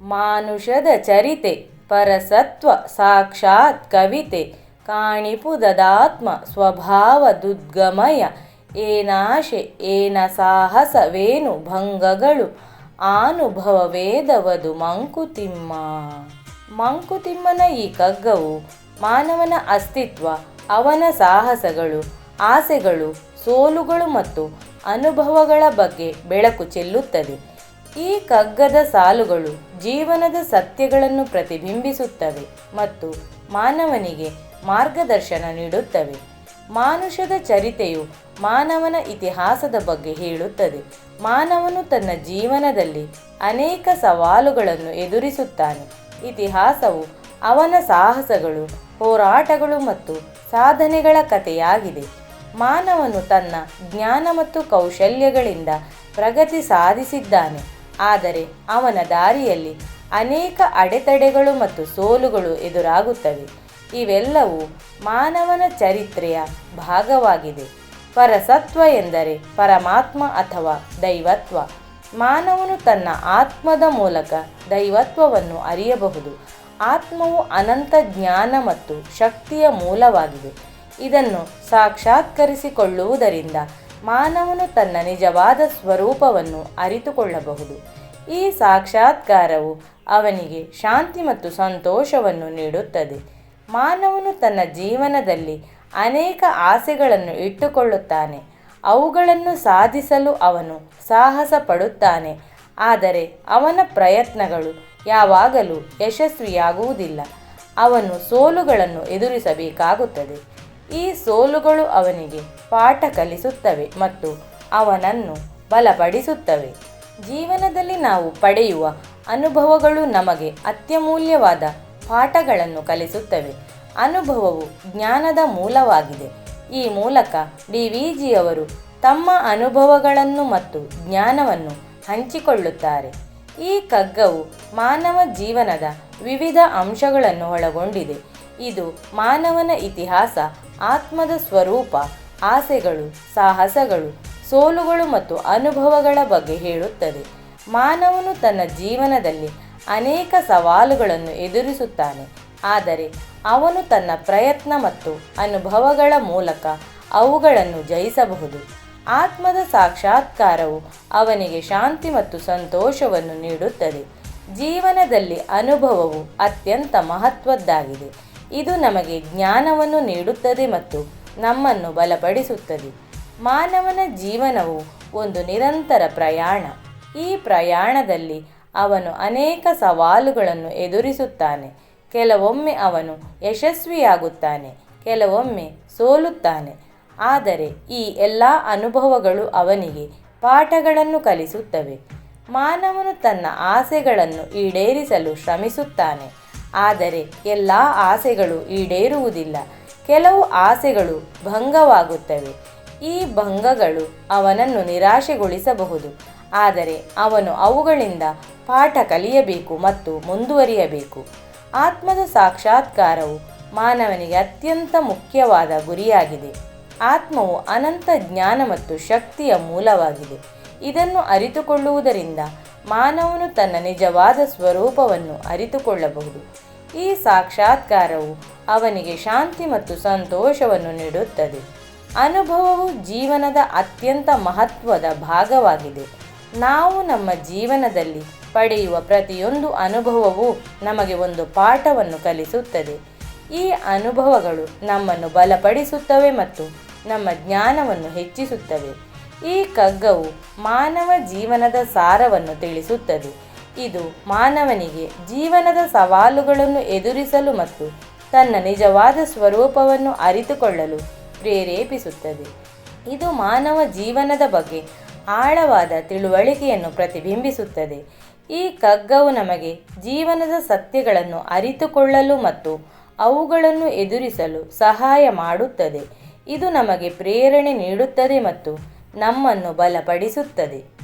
ಮಾನುಷದ ಚರಿತೆ, ಪರಸತ್ವ, ಸಾಕ್ಷಾತ್ ಕವಿತೆ, ಕಾಣಿಪುದದಾತ್ಮ ಸ್ವಭಾವದುದ್ಗಮಯ ಏನಾಶೆ ಏನ ಸಾಹಸವೇನು ಭಂಗಗಳು ಆನುಭವವೇದವದು ಮಂಕುತಿಮ್ಮ. ಮಂಕುತಿಮ್ಮನ ಈ ಕಗ್ಗವು ಮಾನವನ ಅಸ್ತಿತ್ವ, ಅವನ ಸಾಹಸಗಳು, ಆಸೆಗಳು, ಸೋಲುಗಳು ಮತ್ತು ಅನುಭವಗಳ ಬಗ್ಗೆ ಬೆಳಕು ಚೆಲ್ಲುತ್ತದೆ. ಈ ಕಗ್ಗದ ಸಾಲುಗಳು ಜೀವನದ ಸತ್ಯಗಳನ್ನು ಪ್ರತಿಬಿಂಬಿಸುತ್ತವೆ ಮತ್ತು ಮಾನವನಿಗೆ ಮಾರ್ಗದರ್ಶನ ನೀಡುತ್ತವೆ. ಮಾನುಷದ ಚರಿತೆಯು ಮಾನವನ ಇತಿಹಾಸದ ಬಗ್ಗೆ ಹೇಳುತ್ತದೆ. ಮಾನವನು ತನ್ನ ಜೀವನದಲ್ಲಿ ಅನೇಕ ಸವಾಲುಗಳನ್ನು ಎದುರಿಸುತ್ತಾನೆ. ಇತಿಹಾಸವು ಅವನ ಸಾಹಸಗಳು, ಹೋರಾಟಗಳು ಮತ್ತು ಸಾಧನೆಗಳ ಕಥೆಯಾಗಿದೆ. ಮಾನವನು ತನ್ನ ಜ್ಞಾನ ಮತ್ತು ಕೌಶಲ್ಯಗಳಿಂದ ಪ್ರಗತಿ ಸಾಧಿಸಿದ್ದಾನೆ. ಆದರೆ ಅವನ ದಾರಿಯಲ್ಲಿ ಅನೇಕ ಅಡೆತಡೆಗಳು ಮತ್ತು ಸೋಲುಗಳು ಎದುರಾಗುತ್ತವೆ. ಇವೆಲ್ಲವೂ ಮಾನವನ ಚರಿತ್ರೆಯ ಭಾಗವಾಗಿದೆ. ಪರಸತ್ವ ಎಂದರೆ ಪರಮಾತ್ಮ ಅಥವಾ ದೈವತ್ವ. ಮಾನವನು ತನ್ನ ಆತ್ಮದ ಮೂಲಕ ದೈವತ್ವವನ್ನು ಅರಿಯಬಹುದು. ಆತ್ಮವು ಅನಂತ ಜ್ಞಾನ ಮತ್ತು ಶಕ್ತಿಯ ಮೂಲವಾಗಿದೆ. ಇದನ್ನು ಸಾಕ್ಷಾತ್ಕರಿಸಿಕೊಳ್ಳುವುದರಿಂದ ಮಾನವನು ತನ್ನ ನಿಜವಾದ ಸ್ವರೂಪವನ್ನು ಅರಿತುಕೊಳ್ಳಬಹುದು. ಈ ಸಾಕ್ಷಾತ್ಕಾರವು ಅವನಿಗೆ ಶಾಂತಿ ಮತ್ತು ಸಂತೋಷವನ್ನು ನೀಡುತ್ತದೆ. ಮಾನವನು ತನ್ನ ಜೀವನದಲ್ಲಿ ಅನೇಕ ಆಸೆಗಳನ್ನು ಇಟ್ಟುಕೊಳ್ಳುತ್ತಾನೆ. ಅವುಗಳನ್ನು ಸಾಧಿಸಲು ಅವನು ಸಾಹಸ ಪಡುತ್ತಾನೆ ಆದರೆ ಅವನ ಪ್ರಯತ್ನಗಳು ಯಾವಾಗಲೂ ಯಶಸ್ವಿಯಾಗುವುದಿಲ್ಲ. ಅವನು ಸೋಲುಗಳನ್ನು ಎದುರಿಸಬೇಕಾಗುತ್ತದೆ. ಈ ಸೋಲುಗಳು ಅವನಿಗೆ ಪಾಠ ಕಲಿಸುತ್ತವೆ ಮತ್ತು ಅವನನ್ನು ಬಲಪಡಿಸುತ್ತವೆ. ಜೀವನದಲ್ಲಿ ನಾವು ಪಡೆಯುವ ಅನುಭವಗಳು ನಮಗೆ ಅತ್ಯಮೂಲ್ಯವಾದ ಪಾಠಗಳನ್ನು ಕಲಿಸುತ್ತವೆ. ಅನುಭವವು ಜ್ಞಾನದ ಮೂಲವಾಗಿದೆ. ಈ ಮೂಲಕ ಡಿ ವಿ ಜಿಯವರು ತಮ್ಮ ಅನುಭವಗಳನ್ನು ಮತ್ತು ಜ್ಞಾನವನ್ನು ಹಂಚಿಕೊಳ್ಳುತ್ತಾರೆ. ಈ ಕಗ್ಗವು ಮಾನವ ಜೀವನದ ವಿವಿಧ ಅಂಶಗಳನ್ನು ಒಳಗೊಂಡಿದೆ. ಇದು ಮಾನವನ ಇತಿಹಾಸ ಆತ್ಮದ ಸ್ವರೂಪ, ಆಸೆಗಳು, ಸಾಹಸಗಳು, ಸೋಲುಗಳು ಮತ್ತು ಅನುಭವಗಳ ಬಗ್ಗೆ ಹೇಳುತ್ತದೆ. ಮಾನವನು ತನ್ನ ಜೀವನದಲ್ಲಿ ಅನೇಕ ಸವಾಲುಗಳನ್ನು ಎದುರಿಸುತ್ತಾನೆ. ಆದರೆ ಅವನು ತನ್ನ ಪ್ರಯತ್ನ ಮತ್ತು ಅನುಭವಗಳ ಮೂಲಕ ಅವುಗಳನ್ನು ಜಯಿಸಬಹುದು. ಆತ್ಮದ ಸಾಕ್ಷಾತ್ಕಾರವು ಅವನಿಗೆ ಶಾಂತಿ ಮತ್ತು ಸಂತೋಷವನ್ನು ನೀಡುತ್ತದೆ. ಜೀವನದಲ್ಲಿ ಅನುಭವವು ಅತ್ಯಂತ ಮಹತ್ವದ್ದಾಗಿದೆ. ಇದು ನಮಗೆ ಜ್ಞಾನವನ್ನು ನೀಡುತ್ತದೆ ಮತ್ತು ನಮ್ಮನ್ನು ಬಲಪಡಿಸುತ್ತದೆ. ಮಾನವನ ಜೀವನವು ಒಂದು ನಿರಂತರ ಪ್ರಯಾಣ. ಈ ಪ್ರಯಾಣದಲ್ಲಿ ಅವನು ಅನೇಕ ಸವಾಲುಗಳನ್ನು ಎದುರಿಸುತ್ತಾನೆ. ಕೆಲವೊಮ್ಮೆ ಅವನು ಯಶಸ್ವಿಯಾಗುತ್ತಾನೆ, ಕೆಲವೊಮ್ಮೆ ಸೋಲುತ್ತಾನೆ. ಆದರೆ ಈ ಎಲ್ಲ ಅನುಭವಗಳು ಅವನಿಗೆ ಪಾಠಗಳನ್ನು ಕಲಿಸುತ್ತವೆ. ಮಾನವನು ತನ್ನ ಆಸೆಗಳನ್ನು ಈಡೇರಿಸಲು ಶ್ರಮಿಸುತ್ತಾನೆ. ಆದರೆ ಎಲ್ಲ ಆಸೆಗಳು ಈಡೇರುವುದಿಲ್ಲ. ಕೆಲವು ಆಸೆಗಳು ಭಂಗವಾಗುತ್ತವೆ. ಈ ಭಂಗಗಳು ಅವನನ್ನು ನಿರಾಶೆಗೊಳಿಸಬಹುದು. ಆದರೆ ಅವನು ಅವುಗಳಿಂದ ಪಾಠ ಕಲಿಯಬೇಕು ಮತ್ತು ಮುಂದುವರಿಯಬೇಕು. ಆತ್ಮದ ಸಾಕ್ಷಾತ್ಕಾರವು ಮಾನವನಿಗೆ ಅತ್ಯಂತ ಮುಖ್ಯವಾದ ಗುರಿಯಾಗಿದೆ. ಆತ್ಮವು ಅನಂತ ಜ್ಞಾನ ಮತ್ತು ಶಕ್ತಿಯ ಮೂಲವಾಗಿದೆ. ಇದನ್ನು ಅರಿತುಕೊಳ್ಳುವುದರಿಂದ ಮಾನವನು ತನ್ನ ನಿಜವಾದ ಸ್ವರೂಪವನ್ನು ಅರಿತುಕೊಳ್ಳಬಹುದು. ಈ ಸಾಕ್ಷಾತ್ಕಾರವು ಅವನಿಗೆ ಶಾಂತಿ ಮತ್ತು ಸಂತೋಷವನ್ನು ನೀಡುತ್ತದೆ. ಅನುಭವವು ಜೀವನದ ಅತ್ಯಂತ ಮಹತ್ವದ ಭಾಗವಾಗಿದೆ. ನಾವು ನಮ್ಮ ಜೀವನದಲ್ಲಿ ಪಡೆಯುವ ಪ್ರತಿಯೊಂದು ಅನುಭವವೂ ನಮಗೆ ಒಂದು ಪಾಠವನ್ನು ಕಲಿಸುತ್ತದೆ. ಈ ಅನುಭವಗಳು ನಮ್ಮನ್ನು ಬಲಪಡಿಸುತ್ತವೆ ಮತ್ತು ನಮ್ಮ ಜ್ಞಾನವನ್ನು ಹೆಚ್ಚಿಸುತ್ತವೆ. ಈ ಕಗ್ಗವು ಮಾನವ ಜೀವನದ ಸಾರವನ್ನು ತಿಳಿಸುತ್ತದೆ. ಇದು ಮಾನವನಿಗೆ ಜೀವನದ ಸವಾಲುಗಳನ್ನು ಎದುರಿಸಲು ಮತ್ತು ತನ್ನ ನಿಜವಾದ ಸ್ವರೂಪವನ್ನು ಅರಿತುಕೊಳ್ಳಲು ಪ್ರೇರೇಪಿಸುತ್ತದೆ. ಇದು ಮಾನವ ಜೀವನದ ಬಗ್ಗೆ ಆಳವಾದ ತಿಳುವಳಿಕೆಯನ್ನು ಪ್ರತಿಬಿಂಬಿಸುತ್ತದೆ. ಈ ಕಗ್ಗವು ನಮಗೆ ಜೀವನದ ಸತ್ಯಗಳನ್ನು ಅರಿತುಕೊಳ್ಳಲು ಮತ್ತು ಅವುಗಳನ್ನು ಎದುರಿಸಲು ಸಹಾಯ ಮಾಡುತ್ತದೆ. ಇದು ನಮಗೆ ಪ್ರೇರಣೆ ನೀಡುತ್ತದೆ ಮತ್ತು ನಮ್ಮನ್ನು ಬಲಪಡಿಸುತ್ತದೆ.